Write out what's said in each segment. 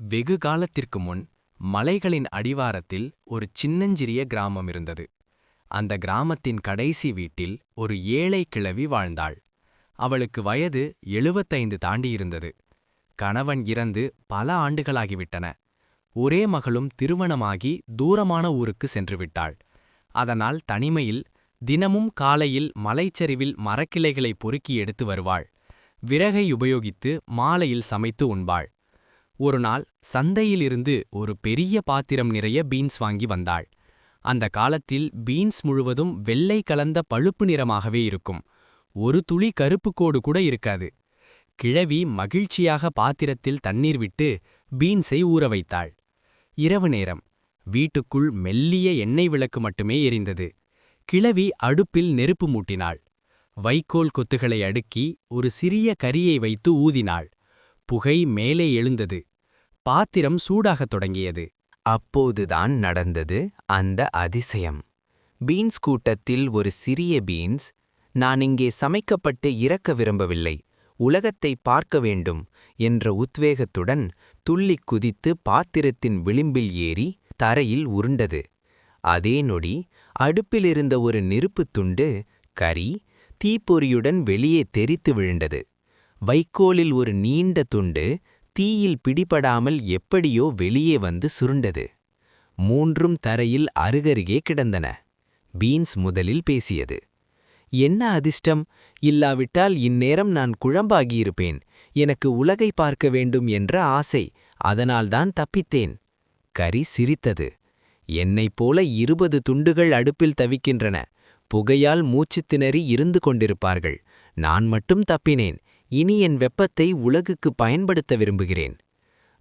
வெகு காலத்திற்கு முன் மலைகளின் அடிவாரத்தில் ஒரு சின்னஞ்சிறிய கிராமம் இருந்தது. அந்த கிராமத்தின் கடைசி வீட்டில் ஒரு ஏழை கிழவி வாழ்ந்தாள். அவளுக்கு வயது எழுபத்தைந்து தாண்டியிருந்தது. கணவன் இறந்து பல ஆண்டுகளாகிவிட்டன. ஒரே மகளும் திருமணமாகி தூரமான ஊருக்கு சென்று விட்டாள் அதனால் தனிமையில் தினமும் காலையில் மலைச்சரிவில் மரக்கிளைகளை பொறுக்கி எடுத்து வருவாள். விறகை உபயோகித்து மாலையில் சமைத்து உண்பாள். ஒரு நாள் சந்தையிலிருந்து ஒரு பெரிய பாத்திரம் நிறைய பீன்ஸ் வாங்கி வந்தாள். அந்த காலத்தில் பீன்ஸ் முழுவதும் வெள்ளை கலந்த பழுப்பு நிறமாகவே இருக்கும். ஒரு துளி கருப்பு கோடு கூட இருக்காது. கிழவி மகிழ்ச்சியாக பாத்திரத்தில் தண்ணீர் விட்டு பீன்ஸை ஊற வைத்தாள். இரவு நேரம். வீட்டுக்குள் மெல்லிய எண்ணெய் விளக்கு மட்டுமே எரிந்தது. கிழவி அடுப்பில் நெருப்பு மூட்டினாள். வைக்கோல் கொத்துகளை அடுக்கி ஒரு சிறிய கரியை வைத்து ஊதினாள். புகை மேலே எழுந்தது. பாத்திரம் சூடாகத் தொடங்கியது. அப்போதுதான் நடந்தது அந்த அதிசயம். பீன்ஸ் கூட்டத்தில் ஒரு சிறிய பீன்ஸ் நான் இங்கே சமைக்கப்பட்டு இறக்க விரும்பவில்லை உலகத்தை பார்க்க வேண்டும் என்ற உத்வேகத்துடன் துள்ளிக் குதித்து பாத்திரத்தின் விளிம்பில் ஏறி தரையில் உருண்டது. அதே நொடி அடுப்பிலிருந்த ஒரு நெருப்புத் துண்டு கரி தீப்பொறியுடன் வெளியே தெரித்து விழுந்தது. வைக்கோலில் ஒரு நீண்ட துண்டு தீயில் பிடிபடாமல் எப்படியோ வெளியே வந்து சுருண்டது. மூன்றும் தரையில் அருகருகே கிடந்தன. பீன்ஸ் முதலில் பேசியது என்ன அதிர்ஷ்டம்? இல்லாவிட்டால் இந்நேரம் நான் குழம்பாகியிருப்பேன். எனக்கு உலகை பார்க்க வேண்டும் என்ற ஆசை அதனால்தான் தப்பித்தேன். கரி சிரித்தது என்னைப் போல இருபது துண்டுகள் அடுப்பில் தவிக்கின்றன. புகையால் மூச்சுத் திணறி இருந்து கொண்டிருப்பார்கள். நான் மட்டும் தப்பினேன். இனி என் வெப்பத்தை உலகுக்கு பயன்படுத்த விரும்புகிறேன்.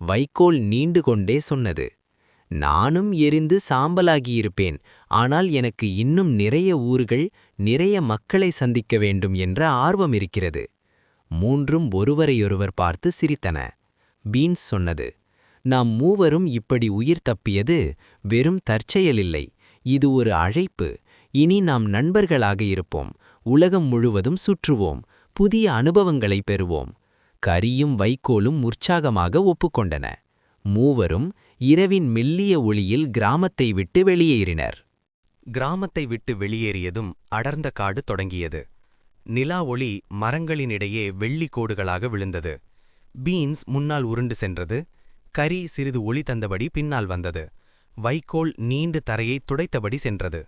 வைக்கோல் நீண்டு கொண்டே சொன்னது. நானும் எரிந்து சாம்பலாகியிருப்பேன். ஆனால் எனக்கு இன்னும் நிறைய ஊர்கள் நிறைய மக்களை சந்திக்க வேண்டும் என்ற ஆர்வம் இருக்கிறது. மூன்றும் ஒருவரையொருவர் பார்த்து சிரித்தன. பீன்ஸ் சொன்னது. நாம் மூவரும் இப்படி உயிர் தப்பியது வெறும் தற்செயலில்லை. இது ஒரு அழைப்பு. இனி நாம் நண்பர்களாக இருப்போம். உலகம் முழுவதும் சுற்றுவோம். புதிய அனுபவங்களை பெறுவோம். கரியும் வைக்கோலும் உற்சாகமாக ஒப்புக்கொண்டன. மூவரும் இரவின் மெல்லிய ஒளியில் கிராமத்தை விட்டு வெளியேறினர். கிராமத்தை விட்டு வெளியேறியதும் அடர்ந்த காடு தொடங்கியது. நிலா ஒளி மரங்களினிடையே வெள்ளி கோடுகளாக விழுந்தது. பீன்ஸ் முன்னால் உருண்டு சென்றது. கரி சிறிது ஒளி தந்தபடி பின்னால் வந்தது. வைக்கோல் நீண்டு தரையை துடைத்தபடி சென்றது.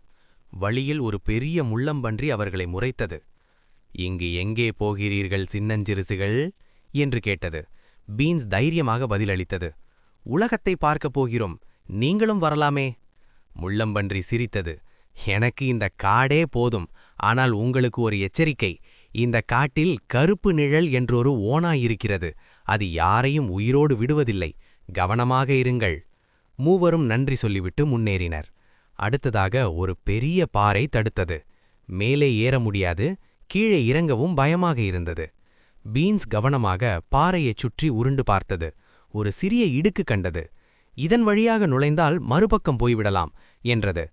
வழியில் ஒரு பெரிய முள்ளம்பன்றி அவர்களை முறைத்தது. இங்கு எங்கே போகிறீர்கள் சின்னஞ்சிறுசுகள்? என்று கேட்டது. பீன்ஸ் தைரியமாக பதிலளித்தது. உலகத்தை பார்க்கப் போகிறோம் நீங்களும் வரலாமே. முள்ளம்பன்றி சிரித்தது. எனக்கு இந்த காடே போதும் ஆனால் உங்களுக்கு ஒரு எச்சரிக்கை. இந்த காட்டில் கருப்பு நிழல் என்றொரு ஓனாயிருக்கிறது அது யாரையும் உயிரோடு விடுவதில்லை. கவனமாக இருங்கள். மூவரும் நன்றி சொல்லிவிட்டு முன்னேறினர். அடுத்ததாக ஒரு பெரிய பாறை தடுத்தது. மேலே ஏற முடியாது. கீழே இறங்கவும் பயமாக இருந்தது. பீன்ஸ் கவனமாக பாறையைச் சுற்றி உருண்டு பார்த்தது. ஒரு சிறிய இடுக்கு கண்டது. இதன் வழியாக நுழைந்தால் மறுபக்கம் போய்விடலாம் என்றது.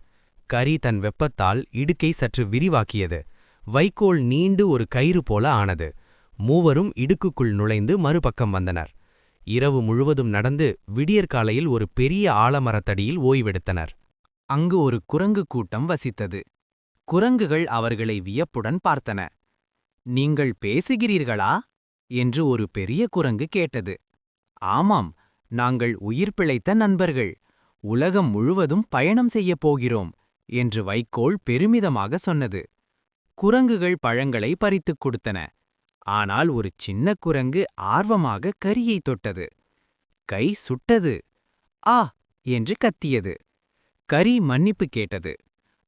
கரி தன் வெப்பத்தால் இடுக்கை சற்று விரிவாக்கியது. வைக்கோல் நீண்டு ஒரு கயிறு போல ஆனது. மூவரும் இடுக்குக்குள் நுழைந்து மறுபக்கம் வந்தனர். இரவு முழுவதும் நடந்து விடியற்காலையில் ஒரு பெரிய ஆலமரத்தடியில் ஓய்வெடுத்தனர். அங்கு ஒரு குரங்கு கூட்டம் வசித்தது. குரங்குகள் அவர்களை வியப்புடன் பார்த்தன. நீங்கள் பேசுகிறீர்களா? என்று ஒரு பெரிய குரங்கு கேட்டது. ஆமாம் நாங்கள் உயிர் பிழைத்த நண்பர்கள். உலகம் முழுவதும் பயணம் செய்யப் போகிறோம் என்று வைக்கோல் பெருமிதமாக சொன்னது. குரங்குகள் பழங்களை பறித்துக் கொடுத்தன. ஆனால் ஒரு சின்ன குரங்கு ஆர்வமாக கரியை தொட்டது. கை சுட்டது. ஆ! என்று கத்தியது. கரி மன்னிப்பு கேட்டது.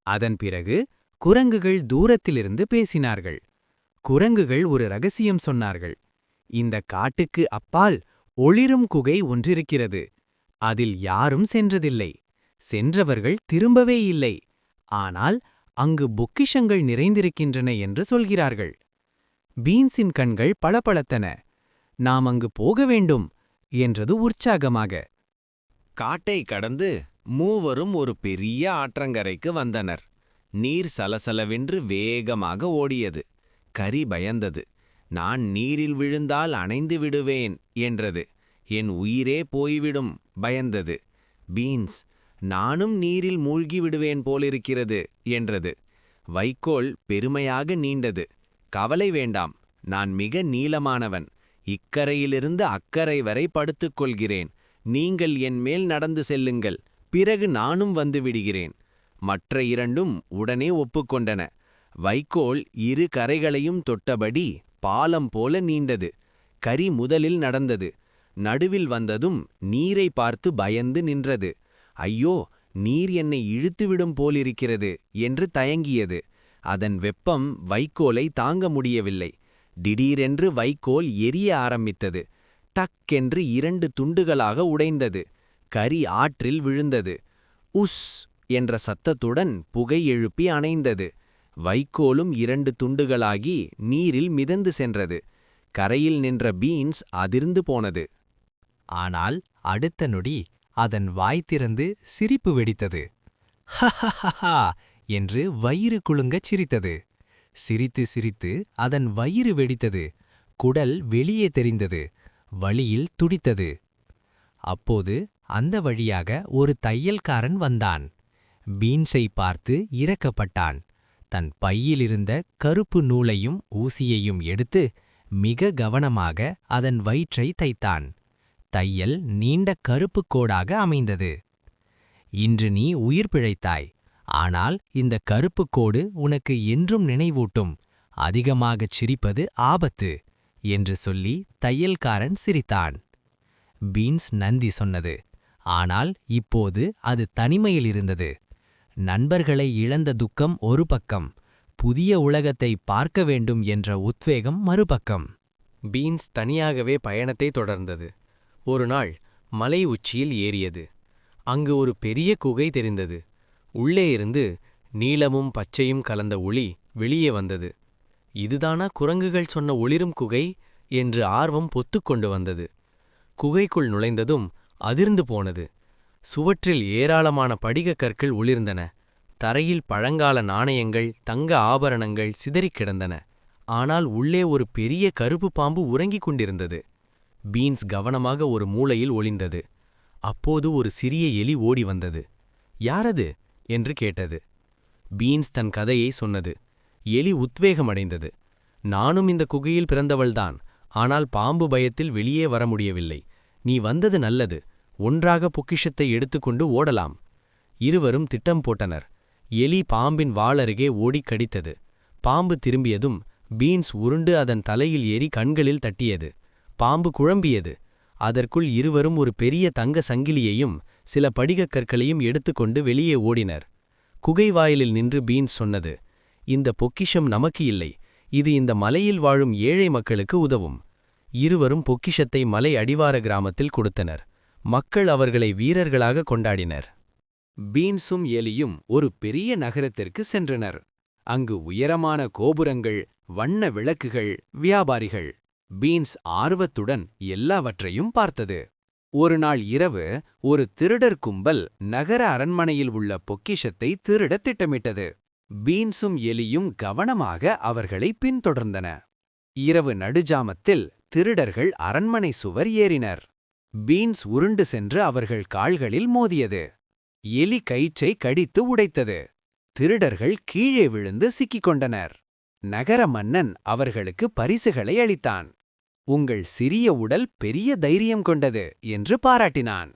அதன் பிறகு குரங்குகள் தூரத்திலிருந்து பேசினார்கள். குரங்குகள் ஒரு ரகசியம் சொன்னார்கள். இந்த காட்டுக்கு அப்பால் ஒளிரும் குகை ஒன்றிருக்கிறது. அதில் யாரும் சென்றதில்லை. சென்றவர்கள் திரும்பவே இல்லை. ஆனால் அங்கு பொக்கிஷங்கள் நிறைந்திருக்கின்றன என்று சொல்கிறார்கள். பீன்ஸின் கண்கள் பளபளத்தன. நாம் அங்கு போக வேண்டும் என்றது உற்சாகமாக. காட்டை கடந்து மூவரும் ஒரு பெரிய ஆற்றங்கரைக்கு வந்தனர். நீர் சலசலவென்று வேகமாக ஓடியது. கரி பயந்தது. நான் நீரில் விழுந்தால் அணைந்து விடுவேன் என்றது. என் உயிரே போய்விடும் பயந்தது. பீன்ஸ் நானும் நீரில் மூழ்கி விடுவேன் போலிருக்கிறது என்றது. வைக்கோல் பெருமையாக நீண்டது. கவலை வேண்டாம். நான் மிக நீளமானவன். இக்கரையிலிருந்து அக்கரை வரை படுத்துக் கொள்கிறேன். நீங்கள் என் மேல் நடந்து செல்லுங்கள். பிறகு நானும் வந்து விடுகிறேன். மற்ற இரண்டும் உடனே ஒப்புக்கொண்டன. வைக்கோல் இரு கரைகளையும் தொட்டபடி பாலம் போல நீண்டது. கரி முதலில் நடந்தது. நடுவில் வந்ததும் நீரை பார்த்து பயந்து நின்றது. ஐயோ நீர் என்னை இழுத்துவிடும் போலிருக்கிறது என்று தயங்கியது. அதன் வெப்பம் வைக்கோலை தாங்க முடியவில்லை. திடீரென்று வைக்கோல் எரிய ஆரம்பித்தது. டக்கென்று இரண்டு துண்டுகளாக உடைந்தது. கரி ஆற்றில் விழுந்தது. உஸ் என்ற சத்தத்துடன் புகை எழுப்பி அணைந்தது. வைக்கோலும் இரண்டு துண்டுகளாகி நீரில் மிதந்து சென்றது. கரையில் நின்ற பீன்ஸ் அதிர்ந்து போனது. ஆனால் அடுத்த நொடி அதன் வாய் திறந்து சிரிப்பு வெடித்தது. ஹஹஹஹா என்று வயிறு குலுங்கச் சிரித்தது. சிரித்து சிரித்து அதன் வயிறு வெடித்தது. குடல் வெளியே தெரிந்தது. வழியில் துடித்தது. அப்போது அந்த வழியாக ஒரு தையல்காரன் வந்தான். பீன்ஸை பார்த்து இறக்கப்பட்டான் தன் பையிலிருந்த கருப்பு நூலையும் ஊசியையும் எடுத்து மிக கவனமாக அதன் வயிற்றை தைத்தான். தையல் நீண்ட கருப்புக் கோடாக அமைந்தது. இன்று நீ உயிர் பிழைத்தாய். ஆனால் இந்த கருப்புக் கோடு உனக்கு என்றும் நினைவூட்டும். அதிகமாகச் சிரிப்பது ஆபத்து என்று சொல்லி தையல்காரன் சிரித்தான். பீன்ஸ் நந்தி சொன்னது. ஆனால் இப்போது அது தனிமையில் இருந்தது நண்பர்களை இழந்த துக்கம் ஒரு பக்கம் புதிய உலகத்தை பார்க்க வேண்டும் என்ற உத்வேகம் மறுபக்கம். பீன்ஸ் தனியாகவே பயணத்தை தொடர்ந்தது. ஒரு நாள் மலை உச்சியில் ஏறியது. அங்கு ஒரு பெரிய குகை தெரிந்தது. உள்ளே இருந்து நீலமும் பச்சையும் கலந்த ஒளி வெளியே வந்தது. இதுதானா குரங்குகள் சொன்ன ஒளிரும் குகை? என்று ஆர்வம் பொத்துக்கொண்டு வந்தது. குகைக்குள் நுழைந்ததும் அதிர்ந்து போனது. சுவற்றில் ஏராளமான படிகக் கற்கள் ஒளிர்ந்தன. தரையில் பழங்கால நாணயங்கள் தங்க ஆபரணங்கள் சிதறிக் கிடந்தன. ஆனால் உள்ளே ஒரு பெரிய கருப்பு பாம்பு உறங்கிக் கொண்டிருந்தது. பீன்ஸ் கவனமாக ஒரு மூலையில் ஒளிந்தது. அப்போது ஒரு சிறிய எலி ஓடி வந்தது. யாரது? என்று கேட்டது. பீன்ஸ் தன் கதையை சொன்னது. எலி உத்வேகமடைந்தது. நானும் இந்த குகையில் பிறந்தவள்தான். ஆனால் பாம்பு பயத்தில் வெளியே வர முடியவில்லை. நீ வந்தது நல்லது. ஒன்றாக பொக்கிஷத்தை எடுத்துக்கொண்டு ஓடலாம். இருவரும் திட்டம் போட்டனர். எலி பாம்பின் வாளருகே ஓடிக் கடித்தது. பாம்பு திரும்பியதும் பீன்ஸ் உருண்டு அதன் தலையில் ஏறி கண்களில் தட்டியது. பாம்பு குழம்பியது. அதற்குள் இருவரும் ஒரு பெரிய தங்க சங்கிலியையும் சில படிகக் கற்களையும் எடுத்துக்கொண்டு வெளியே ஓடினர். குகை வாயிலில் நின்று பீன்ஸ் சொன்னது இந்த பொக்கிஷம் நமக்கு இல்லை. இது இந்த மலையில் வாழும் ஏழை மக்களுக்கு உதவும். இருவரும் பொக்கிஷத்தை மலை அடிவார கிராமத்தில் கொடுத்தனர். மக்கள் அவர்களை வீரர்களாக கொண்டாடினர். பீன்ஸும் எலியும் ஒரு பெரிய நகரத்திற்கு சென்றனர். அங்கு உயரமான கோபுரங்கள் வண்ண விளக்குகள் வியாபாரிகள். பீன்ஸ் ஆர்வத்துடன் எல்லாவற்றையும் பார்த்தது. ஒரு நாள் இரவு ஒரு திருடர் கும்பல் நகர அரண்மனையில் உள்ள பொக்கிஷத்தை திருடத் திட்டமிட்டது. பீன்ஸும் எலியும் கவனமாக அவர்களை பின்தொடர்ந்தன. இரவு நடுஜாமத்தில் திருடர்கள் அரண்மனை சுவர் ஏறினர். பீன்ஸ் உருண்டு சென்று அவர்கள் கால்களில் மோதியது. எலி கயிற்றை கடித்து உடைத்தது. திருடர்கள் கீழே விழுந்து சிக்கிக் கொண்டனர். நகர மன்னன் அவர்களுக்கு பரிசுகளை அளித்தான். உங்கள் சிறிய உடல் பெரிய தைரியம் கொண்டது என்று பாராட்டினான்.